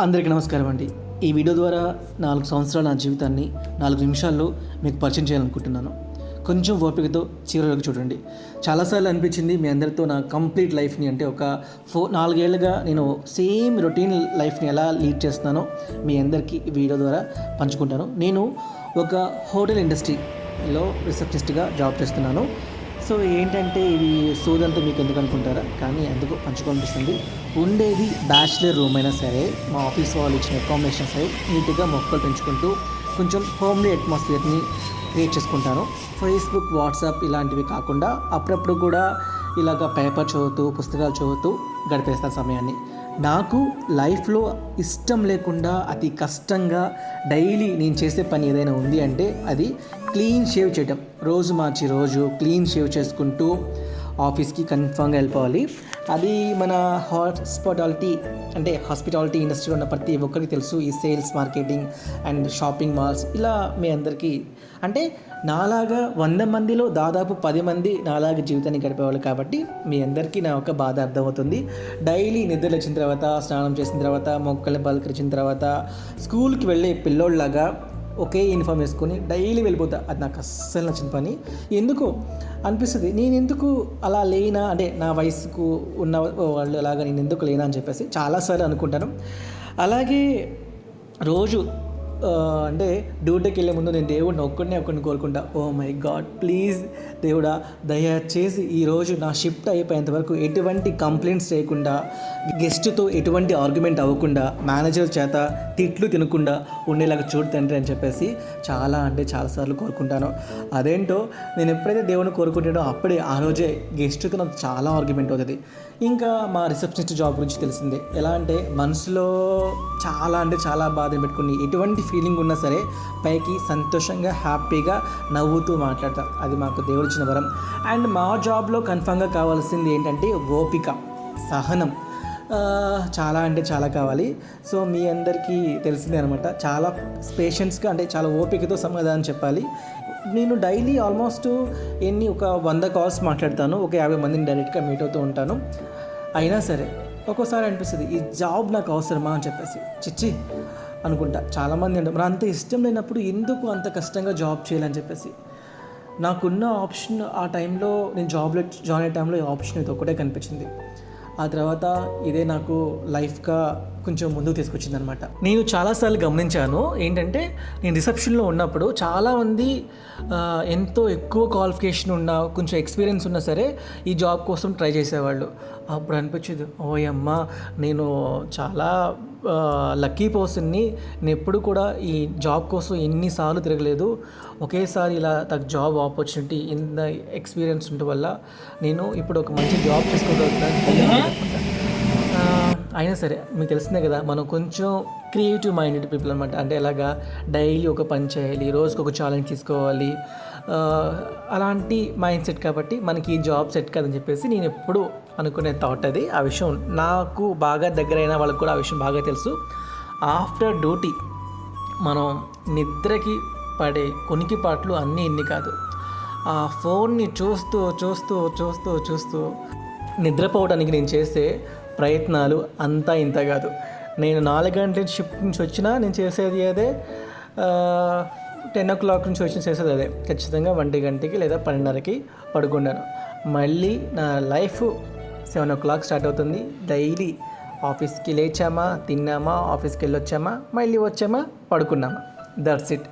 అందరికీ నమస్కారం అండి. ఈ వీడియో ద్వారా నాలుగు సంవత్సరాల నా జీవితాన్ని నాలుగు నిమిషాల్లో మీకు పరిచయం చేయాలనుకుంటున్నాను. కొంచెం ఓపికతో చివరి చూడండి. చాలాసార్లు అనిపించింది మీ అందరితో నా కంప్లీట్ లైఫ్ని అంటే ఒక ఫోర్ నాలుగేళ్ళుగా నేను సేమ్ రొటీన్ లైఫ్ని ఎలా లీడ్ చేస్తున్నానో మీ అందరికీ వీడియో ద్వారా పంచుకుంటాను. నేను ఒక హోటల్ ఇండస్ట్రీలో రిసెప్షనిస్ట్గా జాబ్ చేస్తున్నాను. సో ఏంటంటే ఇది సోదంతా మీకు ఎందుకు అనుకుంటారా? కానీ ఎందుకు పంచుకోనిపిస్తుంది ఉండేది బ్యాచిలర్ రూమ్ అయినా సరే మా ఆఫీస్ వాళ్ళు ఇచ్చిన అకామిడేషన్ సరే నీట్గా మొక్కలు పెంచుకుంటూ కొంచెం హోమ్లీ అట్మాస్ఫియర్ని క్రియేట్ చేసుకుంటాను ఫేస్బుక్ వాట్సాప్ ఇలాంటివి కాకుండా అప్పుడప్పుడు కూడా ఇలాగ పేపర్ చదువుతూ పుస్తకాలు చదువుతూ గడిపేస్తాను సమయాన్ని. నాకు లైఫ్లో ఇష్టం లేకుండా అతి కష్టంగా డైలీ నేను చేసే పని ఏదైనా ఉంది అంటే అది క్లీన్ షేవ్ చేయటం. రోజు మార్చి రోజు క్లీన్ షేవ్ చేసుకుంటూ ఆఫీస్కి కన్ఫామ్గా వెళ్ళిపోవాలి. అది మన హాస్పిటాలిటీ అంటే హాస్పిటాలిటీ ఇండస్ట్రీలో ఉన్న ప్రతి ఒక్కరికి తెలుసు. ఈ sales marketing and shopping malls ఇలా మీ అందరికీ. అంటే నాలాగా వంద మందిలో దాదాపు పది మంది నాలాగా జీవితాన్ని గడిపేవాళ్ళు కాబట్టి మీ అందరికీ నా ఒక బాధ అర్థమవుతుంది. డైలీ నిద్ర వచ్చిన తర్వాత స్నానం చేసిన తర్వాత మొక్కల్ని పలకరించిన తర్వాత స్కూల్కి వెళ్ళే పిల్లోళ్ళలాగా ఒకే యూనిఫామ్ వేసుకొని డైలీ వెళ్ళిపోతా. అది నాకు అస్సలు నచ్చిన పని. ఎందుకు అనిపిస్తుంది నేను ఎందుకు అలా లేనా? అంటే నా వయసుకు ఉన్న వాళ్ళు అలాగా నేను ఎందుకు లేనా అని చెప్పేసి చాలాసార్లు అనుకుంటాను. అలాగే రోజు అంటే డ్యూటీకి వెళ్ళే ముందు నేను దేవుడిని ఒక్కడినే ఒక్కడిని కోరుకుంటా. ఓ మై గాడ్ ప్లీజ్ దేవుడా దయచేసి ఈరోజు నా షిఫ్ట్ అయిపోయేంత వరకు ఎటువంటి కంప్లైంట్స్ చేయకుండా గెస్ట్తో ఎటువంటి ఆర్గ్యుమెంట్ అవ్వకుండా మేనేజర్ చేత తిట్లు తినకుండా ఉండేలాగా చూడు తండ్రి అని చెప్పేసి చాలా అంటే చాలాసార్లు కోరుకుంటాను. అదేంటో నేను ఎప్పుడైతే దేవుడిని కోరుకుంటానో అప్పుడే ఆ రోజే గెస్ట్తో నాకు చాలా ఆర్గ్యుమెంట్ అవుతుంది. ఇంకా మా రిసెప్షనిస్ట్ జాబ్ గురించి తెలిసిందే. ఎలా అంటే మనసులో చాలా అంటే చాలా బాధ పెట్టుకుని ఎటువంటి ఫీలింగ్ ఉన్నా సరే పైకి సంతోషంగా హ్యాపీగా నవ్వుతూ మాట్లాడతాం. అది మాకు దేవుడిచ్చిన వరం. అండ్ మా జాబ్లో కన్ఫామ్గా కావాల్సింది ఏంటంటే ఓపిక సహనం. చాలా అంటే చాలా కావాలి. సో మీ అందరికీ తెలిసిందే అనమాట చాలా పేషెన్స్గా అంటే చాలా ఓపికతో సమాధానం చెప్పాలి. నేను డైలీ ఆల్మోస్ట్ ఎన్ని ఒక వంద కాల్స్ మాట్లాడతాను. ఒక యాభై మందిని డైరెక్ట్గా మీట్ అవుతూ ఉంటాను. అయినా సరే ఒక్కోసారి అనిపిస్తుంది ఈ జాబ్ నాకు అవసరమా? అని చెప్పేసి. చిచ్చి అనుకుంటా. చాలామంది అంటే మరి అంత ఇష్టం లేనప్పుడు ఎందుకు అంత కష్టంగా జాబ్ చేయాలని చెప్పేసి? నాకున్న ఆప్షన్ ఆ టైంలో నేను జాబ్లో జాయిన్ అయ్యే టైంలో ఈ ఆప్షన్ ఇది ఒకటే కనిపించింది. ఆ తర్వాత ఇదే నాకు లైఫ్గా కొంచెం ముందుకు తీసుకొచ్చింది అనమాట నేను చాలాసార్లు గమనించాను ఏంటంటే నేను రిసెప్షన్లో ఉన్నప్పుడు చాలామంది ఎంతో ఎక్కువ క్వాలిఫికేషన్ ఉన్న కొంచెం ఎక్స్పీరియన్స్ ఉన్నా సరే ఈ జాబ్ కోసం ట్రై చేసేవాళ్ళు. అప్పుడు అనిపించేది ఓయమ్మ నేను చాలా లక్కీ పర్సన్ని నేను ఎప్పుడు కూడా ఈ జాబ్ కోసం ఎన్నిసార్లు తిరగలేదు. ఒకేసారి ఇలా నాకు జాబ్ ఆపర్చునిటీ ఇంత ఎక్స్పీరియన్స్ ఉండటం వల్ల నేను ఇప్పుడు ఒక మంచి జాబ్ చేసుకోగలుగుతున్నాను. అయినా సరే మీకు తెలిసిందే కదా మనం కొంచెం క్రియేటివ్ మైండెడ్ పీపుల్ అనమాట అంటే ఎలాగా డైలీ ఒక పని చేయాలి రోజుకి ఒక ఛాలెంజ్ తీసుకోవాలి అలాంటి మైండ్ సెట్ కాబట్టి మనకి ఈ జాబ్ సెట్ కాదని చెప్పేసి నేను ఎప్పుడు అనుకునే థాట్ అది. ఆ విషయం నాకు బాగా దగ్గరైన వాళ్ళకి కూడా ఆ విషయం బాగా తెలుసు. ఆఫ్టర్ డ్యూటీ మనం నిద్రకి పడే కొనికి పాటలు అన్నీ ఇన్ని కాదు. ఆ ఫోన్ని చూస్తూ చూస్తూ చూస్తూ చూస్తూ నిద్రపోవడానికి నేను చేసే ప్రయత్నాలు అంతా ఇంత కాదు. నేను నాలుగు గంటల షిఫ్ట్ నుంచి వచ్చినా నేను చేసేది అదే టెన్ ఓ క్లాక్ నుంచి వచ్చి చేసేది అదే. ఖచ్చితంగా ఒంటి గంటకి లేదా పన్నెండున్నరకి పడుకున్నాను మళ్ళీ నా life seven o'clock start అవుతుంది. డైలీ ఆఫీస్కి లేచామా తిన్నామా ఆఫీస్కి వెళ్ళొచ్చామా మళ్ళీ వచ్చామా పడుకున్నామా. That's it.